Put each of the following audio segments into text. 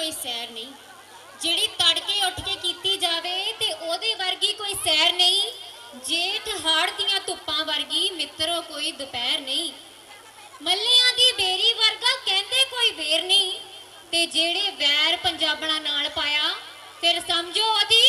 ਕੋਈ ਸੈਰ ਨਹੀਂ। ਜਿਹੜੀ ਤੜਕੇ ਉੱਠ ਕੇ ਕੀਤੀ ਜਾਵੇ ਤੇ ਉਹਦੇ ਵਰਗੀ ਕੋਈ ਸੈਰ ਨਹੀਂ। ਜੇਠ ਹਾੜ ਦੀਆਂ ਧੁੱਪਾਂ ਵਰਗੀ, ਮਿੱਤਰੋ ਕੋਈ ਦੁਪਹਿਰ ਨਹੀਂ। ਮੱਲਿਆਂ ਦੀ 베ਰੀ ਵਰਗਾ ਕਹਿੰਦੇ ਕੋਈ ਵੇਰ ਨਹੀਂ। ਤੇ ਜਿਹੜੇ ਵੈਰ ਪੰਜਾਬਣਾ ਨਾਲ ਪਾਇਆ, ਫਿਰ ਸਮਝੋ ਉਹਦੀ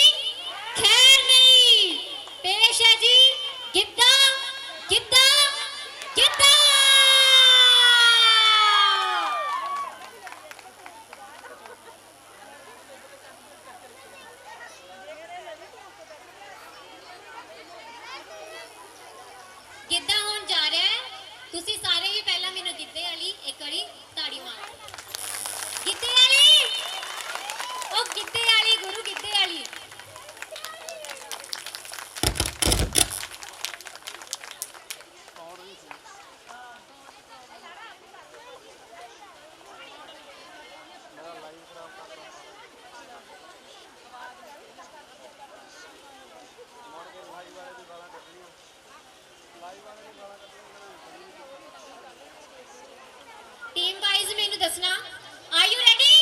Are you ready?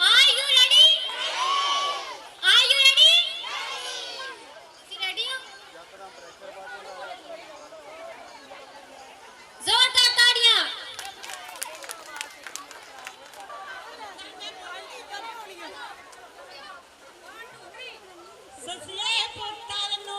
Are you ready? Are you ready? Ready? जोरदार ताड़ियां ससले पुत्र नु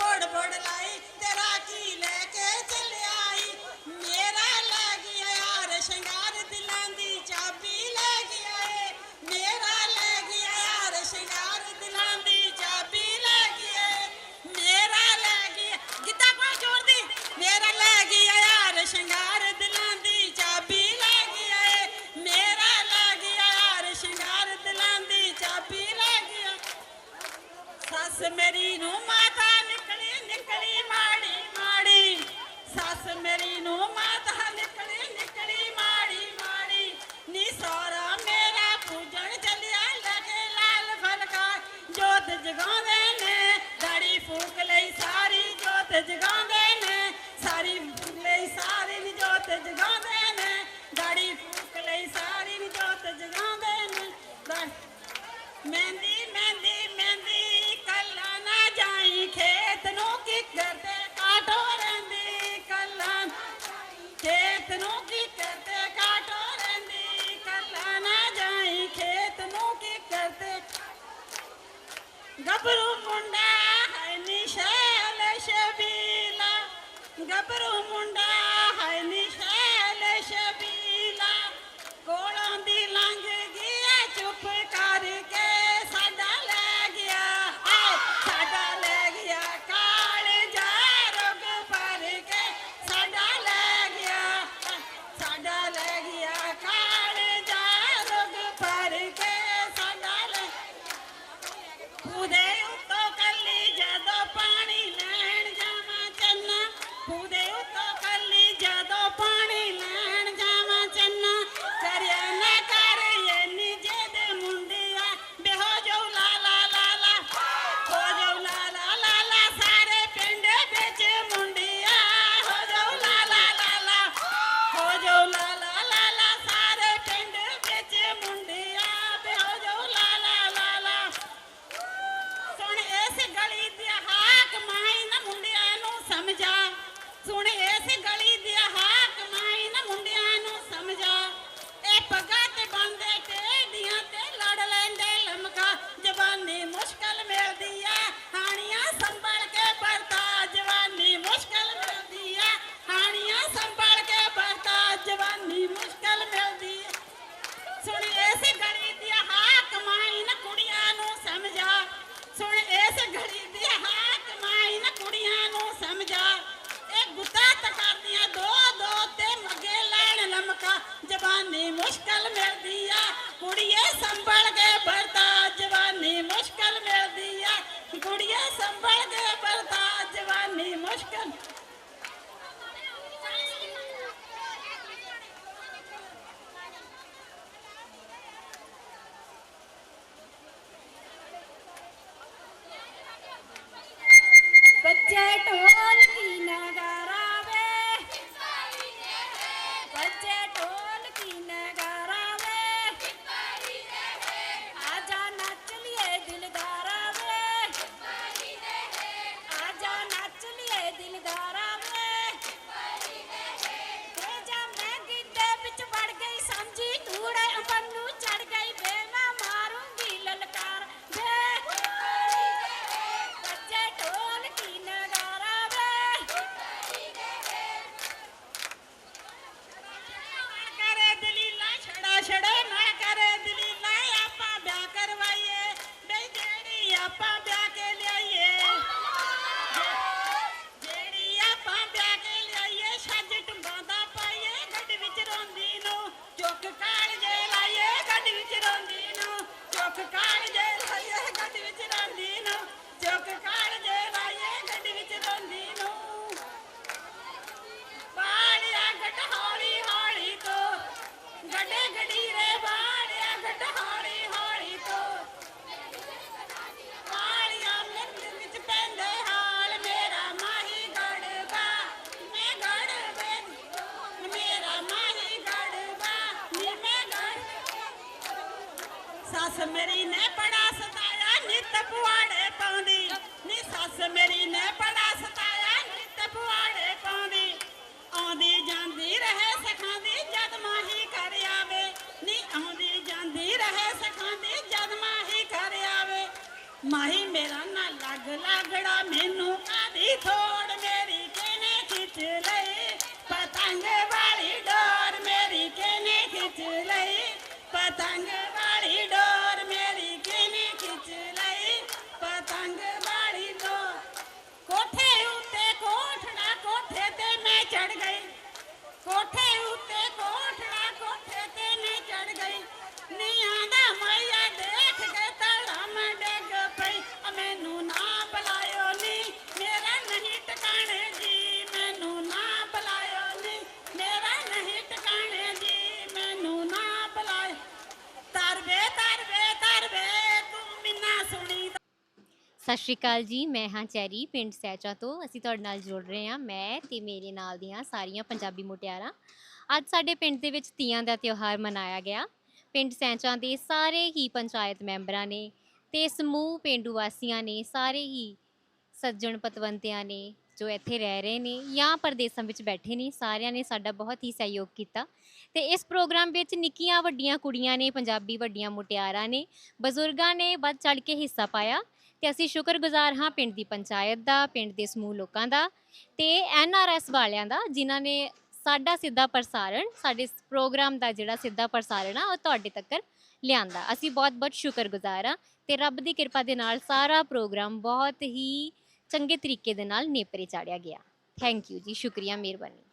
बड़ बड़ ला గబరు ముండా నిషాల శబీల గబరు ముండా ਮੇਰੀ ਨੇ ਬੜਾ ਸਤਾਇਆ, ਨਿੱਤ ਪੁਆੜੇ ਪਾਉਂਦੀ। ਨੀ ਸੱਸ ਮੇਰੀ ਨੇ ਬੜਾ ਸਤਾਇਆ, ਨਿੱਤ ਪੁਆੜੇ ਪਾਉਂਦੀ। ਆਉਂਦੀ ਜਾਂਦੀ ਰਹੇ ਸਖਾਂਦੀ ਜਦ ਮਾਹੀ ਕਰ ਆਵੇ। ਨੀ ਆਉਂਦੀ ਜਾਂਦੀ ਰਹੇ ਸਖਾਂਦੀ ਜਦ ਮਾਹੀ ਕਰ ਆਵੇ। ਮਾਹੀ ਮੇਰਾ ਨਾ ਲੱਗ ਲਾਗੜਾ, ਮੈਨੂੰ ਕਾਦੀ ਥੋੜ ਮੇਰੀ ਕਿਨੇ ਖਿੱਚ ਲਈ? ਪਤੰਗ ਵਾਲੀ ਡੋਰ ਮੇਰੀ ਕਿਨੇ ਖਿੱਚ ਲਈ? ਪਤੰਗ ਸਤਿ ਸ਼੍ਰੀ ਅਕਾਲ ਜੀ, ਮੈਂ ਹਾਂ ਚੈਰੀ ਪਿੰਡ ਸੈਚਾ ਤੋਂ। ਅਸੀਂ ਤੁਹਾਡੇ ਨਾਲ ਜੁੜ ਰਹੇ ਹਾਂ, ਮੈਂ ਤੇ ਮੇਰੇ ਨਾਲ ਦੀਆਂ ਸਾਰੀਆਂ ਪੰਜਾਬੀ ਮੁਟਿਆਰਾਂ। ਅੱਜ ਸਾਡੇ ਪਿੰਡ ਦੇ ਵਿੱਚ ਤੀਆਂ ਦਾ ਤਿਉਹਾਰ ਮਨਾਇਆ ਗਿਆ। ਪਿੰਡ ਸੈਚਾ ਦੇ ਸਾਰੇ ਹੀ ਪੰਚਾਇਤ ਮੈਂਬਰਾਂ ਨੇ ਤੇ ਸਮੂਹ ਪਿੰਡੂ ਵਾਸੀਆਂ ਨੇ, ਸਾਰੇ ਹੀ ਸੱਜਣ ਪਤਵੰਤਿਆਂ ਨੇ ਜੋ ਇੱਥੇ ਰਹਿ ਰਹੇ ਨੇ ਜਾਂ ਪਰਦੇਸਾਂ ਵਿੱਚ ਬੈਠੇ ਨੇ, ਸਾਰਿਆਂ ਨੇ ਸਾਡਾ ਬਹੁਤ ਹੀ ਸਹਿਯੋਗ ਕੀਤਾ। ਤੇ ਇਸ ਪ੍ਰੋਗਰਾਮ ਵਿੱਚ ਨਿੱਕੀਆਂ ਵੱਡੀਆਂ ਕੁੜੀਆਂ ਨੇ, ਪੰਜਾਬੀ ਵੱਡੀਆਂ ਮੁਟਿਆਰਾਂ ਨੇ, ਬਜ਼ੁਰਗਾਂ ਨੇ ਵੱਧ ਚੜ ਕੇ ਹਿੱਸਾ ਪਾਇਆ। ਤੇ ਅਸੀਂ ਸ਼ੁਕਰਗੁਜ਼ਾਰ ਹਾਂ ਪਿੰਡ ਦੀ ਪੰਚਾਇਤ ਦਾ, ਪਿੰਡ ਦੇ ਸਮੂਹ ਲੋਕਾਂ ਦਾ ਤੇ ਐਨਆਰਐਸ ਵਾਲਿਆਂ ਦਾ, ਜਿਨ੍ਹਾਂ ਨੇ ਸਾਡਾ ਸਿੱਧਾ ਪ੍ਰਸਾਰਣ, ਸਾਡੇ ਪ੍ਰੋਗਰਾਮ ਦਾ ਜਿਹੜਾ ਸਿੱਧਾ ਪ੍ਰਸਾਰਣ ਆ, ਉਹ ਤੁਹਾਡੇ ਤੱਕ ਲਿਆਂਦਾ। ਅਸੀਂ ਬਹੁਤ-ਬਹੁਤ ਸ਼ੁਕਰਗੁਜ਼ਾਰ ਹਾਂ ਤੇ ਰੱਬ ਦੀ ਕਿਰਪਾ ਦੇ ਨਾਲ ਸਾਰਾ ਪ੍ਰੋਗਰਾਮ ਬਹੁਤ ਹੀ ਚੰਗੇ ਤਰੀਕੇ ਦੇ ਨਾਲ ਨੇਪਰੇ ਚਾੜਿਆ ਗਿਆ। ਥੈਂਕ ਯੂ ਜੀ, ਸ਼ੁਕਰੀਆ, ਮਿਹਰਬਾਨੀ।